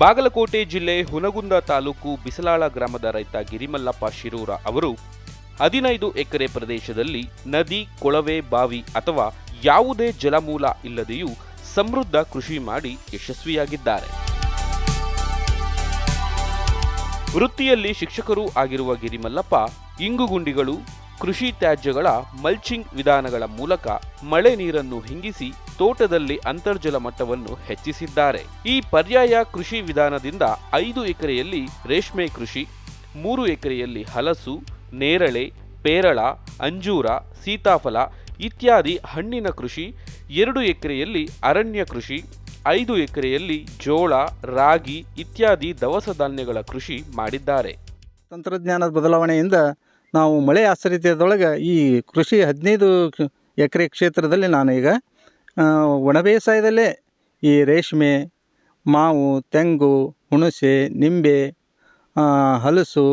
ಬಾಗಲಕೋಟೆ ಜಿಲ್ಲೆ ಹುನಗುಂದ ತಾಲೂಕು ಬಿಸಲಾಳ ಗ್ರಾಮದ ರೈತ ಗಿರಿಮಲ್ಲಪ್ಪ ಶಿರೂರ ಅವರು ಹದಿನೈದು ಎಕರೆ ಪ್ರದೇಶದಲ್ಲಿ ನದಿ, ಕೊಳವೆ, ಬಾವಿ ಅಥವಾ ಯಾವುದೇ ಜಲಮೂಲ ಇಲ್ಲದೆಯೂ ಸಮೃದ್ಧ ಕೃಷಿ ಮಾಡಿ ಯಶಸ್ವಿಯಾಗಿದ್ದಾರೆ. ವೃತ್ತಿಯಲ್ಲಿ ಶಿಕ್ಷಕರೂ ಆಗಿರುವ ಗಿರಿಮಲ್ಲಪ್ಪ, ಇಂಗುಗುಂಡಿಗಳು ಕೃಷಿ ತ್ಯಾಜ್ಯಗಳ ಮಲ್ಚಿಂಗ್ ವಿಧಾನಗಳ ಮೂಲಕ ಮಳೆ ನೀರನ್ನು ಹಿಂಗಿಸಿ ತೋಟದಲ್ಲಿ ಅಂತರ್ಜಲ ಮಟ್ಟವನ್ನು ಹೆಚ್ಚಿಸಿದ್ದಾರೆ. ಈ ಪರ್ಯಾಯ ಕೃಷಿ ವಿಧಾನದಿಂದ ಐದು ಎಕರೆಯಲ್ಲಿ ರೇಷ್ಮೆ ಕೃಷಿ, ಮೂರು ಎಕರೆಯಲ್ಲಿ ಹಲಸು, ನೇರಳೆ, ಪೇರಳ, ಅಂಜೂರ, ಸೀತಾಫಲ ಇತ್ಯಾದಿ ಹಣ್ಣಿನ ಕೃಷಿ, ಎರಡು ಎಕರೆಯಲ್ಲಿ ಅರಣ್ಯ ಕೃಷಿ, ಐದು ಎಕರೆಯಲ್ಲಿ ಜೋಳ, ರಾಗಿ ಇತ್ಯಾದಿ ದವಸ ಧಾನ್ಯಗಳ ಕೃಷಿ ಮಾಡಿದ್ದಾರೆ. ತಂತ್ರಜ್ಞಾನದ ಬದಲಾವಣೆಯಿಂದ ನಾವು ಮಳೆ ಆಶ್ರಿತದೊಳಗೆ ಈ ಕೃಷಿ ಹದಿನೈದು ಎಕರೆ ಕ್ಷೇತ್ರದಲ್ಲಿ ನಾನು ಈಗ ಆ, ಒಣ ಬೇಸಾಯದಲ್ಲೇ ಈ ರೇಷ್ಮೆ ಮಾವು ತೆಂಗು ಹುಣಸೆ ನಿಂಬೆ ಹಲಸು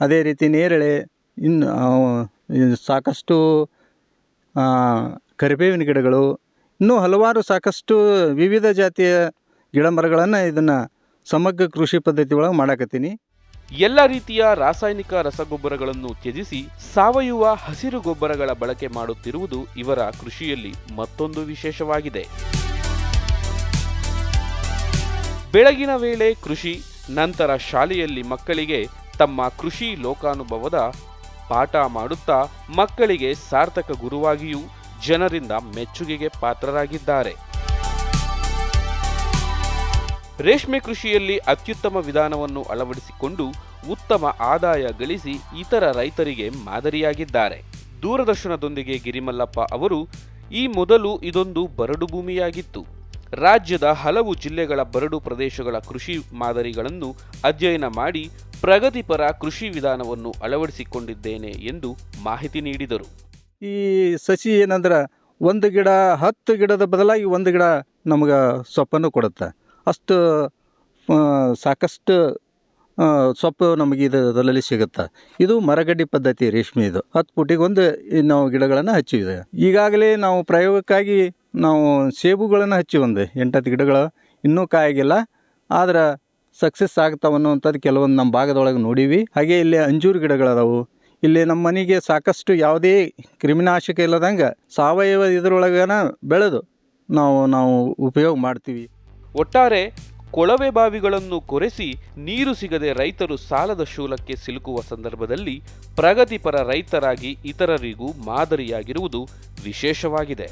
ಅದೇ ರೀತಿ ನೇರಳೆ ಇನ್ನು ಸಾಕಷ್ಟು ಕರಿಬೇವಿನ ಗಿಡಗಳು ಇನ್ನೂ ಹಲವಾರು ಸಾಕಷ್ಟು ವಿವಿಧ ಜಾತಿಯ ಗಿಡ ಮರಗಳನ್ನು ಇದನ್ನು ಸಮಗ್ರ ಕೃಷಿ ಪದ್ಧತಿ ಒಳಗೆ ಮಾಡಾಕತ್ತೀನಿ. ಎಲ್ಲ ರೀತಿಯ ರಾಸಾಯನಿಕ ರಸಗೊಬ್ಬರಗಳನ್ನು ತ್ಯಜಿಸಿ ಸಾವಯವ ಹಸಿರು ಗೊಬ್ಬರಗಳ ಬಳಕೆ ಮಾಡುತ್ತಿರುವುದು ಇವರ ಕೃಷಿಯಲ್ಲಿ ಮತ್ತೊಂದು ವಿಶೇಷವಾಗಿದೆ. ಬೆಳಗಿನ ವೇಳೆ ಕೃಷಿ, ನಂತರ ಶಾಲೆಯಲ್ಲಿ ಮಕ್ಕಳಿಗೆ ತಮ್ಮ ಕೃಷಿ ಲೋಕಾನುಭವದ ಪಾಠ ಮಾಡುತ್ತಾ ಮಕ್ಕಳಿಗೆ ಸಾರ್ಥಕ ಗುರುವಾಗಿಯೂ ಜನರಿಂದ ಮೆಚ್ಚುಗೆಗೆ ಪಾತ್ರರಾಗಿದ್ದಾರೆ. ರೇಷ್ಮೆ ಕೃಷಿಯಲ್ಲಿ ಅತ್ಯುತ್ತಮ ವಿಧಾನವನ್ನು ಅಳವಡಿಸಿಕೊಂಡು ಉತ್ತಮ ಆದಾಯ ಗಳಿಸಿ ಇತರ ರೈತರಿಗೆ ಮಾದರಿಯಾಗಿದ್ದಾರೆ. ದೂರದರ್ಶನದೊಂದಿಗೆ ಗಿರಿಮಲ್ಲಪ್ಪ ಅವರು, ಈ ಮೊದಲು ಇದೊಂದು ಬರಡು ಭೂಮಿಯಾಗಿತ್ತು. ರಾಜ್ಯದ ಹಲವು ಜಿಲ್ಲೆಗಳ ಬರಡು ಪ್ರದೇಶಗಳ ಕೃಷಿ ಮಾದರಿಗಳನ್ನು ಅಧ್ಯಯನ ಮಾಡಿ ಪ್ರಗತಿಪರ ಕೃಷಿ ವಿಧಾನವನ್ನು ಅಳವಡಿಸಿಕೊಂಡಿದ್ದೇನೆ ಎಂದು ಮಾಹಿತಿ ನೀಡಿದರು. ಈ ಸಸಿ ಏನಂದ್ರೆ ಒಂದು ಗಿಡ ಹತ್ತು ಗಿಡದ ಬದಲಾಗಿ ಒಂದು ಗಿಡ ನಮ್ಗೆ ಸೊಪ್ಪನ್ನು ಕೊಡುತ್ತೆ. ಅಷ್ಟು ಸಾಕಷ್ಟು ಸೊಪ್ಪು ನಮಗೆ ಇದು ಸಿಗುತ್ತೆ? ಇದು ಮರಗಡ್ಡಿ ಪದ್ಧತಿ ರೇಷ್ಮೆ ಇದು. ಹತ್ತು ಪುಟಿಗೊಂದು ನಾವು ಗಿಡಗಳನ್ನು ಹಚ್ಚಿದೆ ಈಗಾಗಲೇ ನಾವು ಪ್ರಯೋಗಕ್ಕಾಗಿ ನಾವು ಸೇಬುಗಳನ್ನು ಹಚ್ಚಿ ಒಂದು ಎಂಟತ್ತು ಗಿಡಗಳು ಇನ್ನೂ ಕಾಯಾಗಿಲ್ಲ. ಆದ್ರೆ ಸಕ್ಸಸ್ ಆಗ್ತಾವ ಅನ್ನುವಂಥದ್ದು ಕೆಲವೊಂದು ನಮ್ಮ ಭಾಗದೊಳಗೆ ನೋಡೀವಿ. ಹಾಗೆ ಇಲ್ಲಿ ಅಂಜೂರು ಗಿಡಗಳದಾವು. ಇಲ್ಲಿ ನಮ್ಮ ಮನೆಗೆ ಸಾಕಷ್ಟು ಯಾವುದೇ ಕ್ರಿಮಿನಾಶಕ ಇಲ್ಲದಂಗೆ ಸಾವಯವ ಇದರೊಳಗನ ಬೆಳೆದು ನಾವು ನಾವು ಉಪಯೋಗ ಮಾಡ್ತೀವಿ. ಒಟ್ಟಾರೆ ಕೊಳವೆ ಬಾವಿಗಳನ್ನು ಕೊರೆಸಿ ನೀರು ಸಿಗದೆ ರೈತರು ಸಾಲದ ಶೂಲಕ್ಕೆ ಸಿಲುಕುವ ಸಂದರ್ಭದಲ್ಲಿ ಪ್ರಗತಿಪರ ರೈತರಾಗಿ ಇತರರಿಗೂ ಮಾದರಿಯಾಗಿರುವುದು ವಿಶೇಷವಾಗಿದೆ.